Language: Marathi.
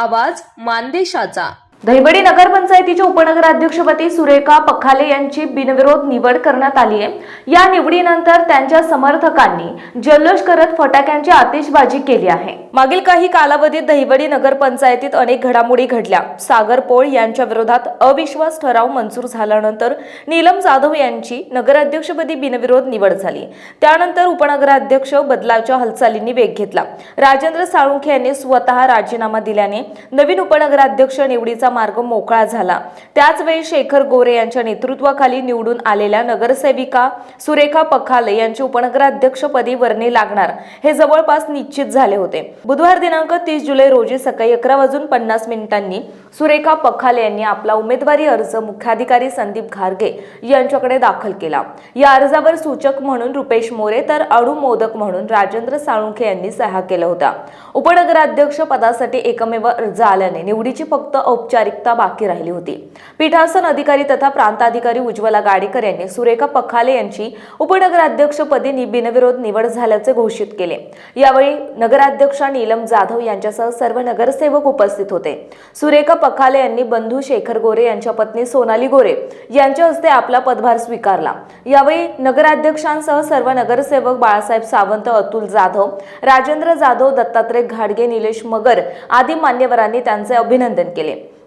आवाज मानदेशाचा. दहिवडी नगरपंचायतीच्या उपनगराध्यक्षपदी सुरेखा पखाले यांची बिनविरोध निवड करण्यात आली आहे. या निवडीनंतर त्यांच्या समर्थकांनी जल्लोष करत फटाक्यांची आतिषबाजी केली आहे. मागील काही कालावधीत दहिवडी नगरपंचायतीत अनेक घडामोडी घडल्या. सागर पोळ यांच्या विरोधात अविश्वास ठराव मंजूर झाल्यानंतर नीलम जाधव यांची नगराध्यक्षपदी बिनविरोध निवड झाली. त्यानंतर उपनगराध्यक्ष बदलाच्या हालचालींनी वेग घेतला. राजेंद्र साळुंखे यांनी स्वतः राजीनामा दिल्याने नवीन उपनगराध्यक्ष निवडीचा मार्ग मोकळा झाला. त्याचवेळी शेखर गोरे यांच्या नेतृत्वाखाली निवडून आलेल्या नगरसेविका सुरेखा पखाले यांची उपनगराध्यक्षपदी वर्णी लागणार हे जवळपास निश्चित झाले होते. बुधवार दिनांक तीस जुलै रोजी सकाळी अकरा वाजून पन्नास मिनिटांनी सुरेखा पखाले यांनी आपला उमेदवारी अर्ज मुख्याधिकारी संदीप घारगे यांच्याकडे दाखल केला. या अर्जावर सूचक म्हणून रुपेश मोरे तर अणू मोदक म्हणून राजेंद्र साळुंखे यांनी सह्या केला होता उपनगराध्यक्ष पदासाठी एकमेव अर्ज आल्याने निवडीची फक्त औपचारिकता बाकी राहिली होती. पीठासन अधिकारी तथा प्रांताधिकारी उज्ज्वला गाडेकर यांनी सुरेखा पखाले यांची उपनगराध्यक्षपदी बिनविरोध निवड झाल्याचे घोषित केले. यावेळी नगराध्यक्षा नीलम जाधव यांच्यासह सर्व नगरसेवक उपस्थित होते. सुरेखा पखाले यांनी बंधू शेखर गोरे यांच्या पत्नी सोनाली गोरे यांच्या हस्ते आपला पदभार स्वीकारला. यावेळी नगराध्यक्षांसह सर्व नगरसेवक बाळासाहेब सावंत अतुल जाधव राजेंद्र जाधव दत्तात्रय घाडगे निलेश मगर आदी मान्यवरांनी त्यांचे अभिनंदन केले.